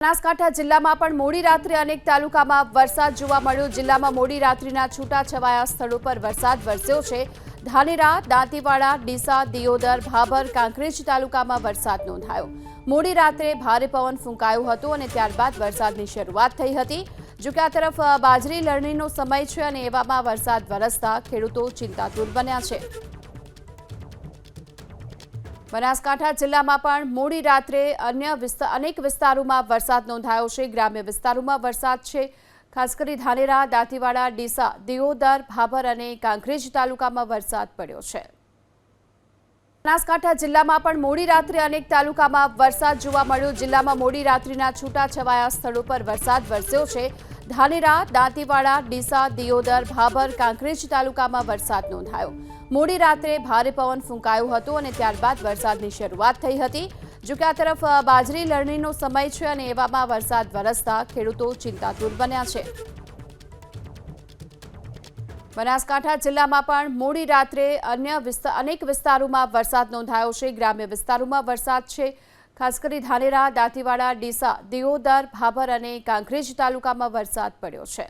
બનાસકાંઠા જિલ્લામાં પણ મોડી રાત્રે અનેક તાલુકામાં વરસાદ જોવા મળ્યો. જિલ્લામાં મોડી રાત્રિના છૂટાછવાયા સ્થળો પર વરસાદ વરસ્યો છે. ધાનેરા, દાંતીવાડા, ડીસા, દિયોદર, ભાભર, કાંકરેજ તાલુકામાં વરસાદ નોંધાયો. મોડી રાત્રે ભારે પવન ફૂંકાયો હતો અને ત્યારબાદ વરસાદની શરૂઆત થઈ હતી. જોકે આ તરફ બાજરી લણણીનો સમય છે અને એવામાં વરસાદ વરસતા ખેડૂતો ચિંતાતુર બન્યા છે. બનાસકાંઠા જિલ્લામાં પણ મોડી રાત્રે અન્ય અનેક વિસ્તારોમાં વરસાદ નોંધાયો છે. ગ્રામ્ય વિસ્તારોમાં વરસાદ છે. ખાસ કરી ધાનેરા, દાંતીવાડા, ડીસા, દિયોદર, ભાભર અને કાંકરેજ તાલુકામાં વરસાદ પડ્યો છે. બનાસકાંઠા જિલ્લામાં પણ મોડી રાત્રે અનેક તાલુકામાં વરસાદ જોવા મળ્યો. જિલ્લામાં મોડી રાત્રિના છૂટાછવાયા સ્થળો પર વરસાદ વરસ્યો છે. ધાનેરા, દાંતીવાડા, ડીસા, દિયોદર, ભાભર, કાંકરેજ તાલુકામાં વરસાદ નોંધાયો. મોડી રાત્રે ભારે પવન ફૂંકાયો હતો અને ત્યારબાદ વરસાદની શરૂઆત થઈ હતી. જોકે આ તરફ બાજરી લણણીનો સમય છે અને એવામાં વરસાદ વરસતા ખેડૂતો ચિંતાતુર બન્યા છે. બનાસકાંઠા જિલ્લામાં પણ મોડી રાત્રે અન્ય અનેક વિસ્તારોમાં વરસાદ નોંધાયો છે. ગ્રામ્ય વિસ્તારોમાં વરસાદ છે. ખાસ કરી ધાનેરા દાંતીવાડા ડીસા દિયોદર ભાભર અને કાંકરેજ તાલુકામાં વરસાદ પડ્યો છે.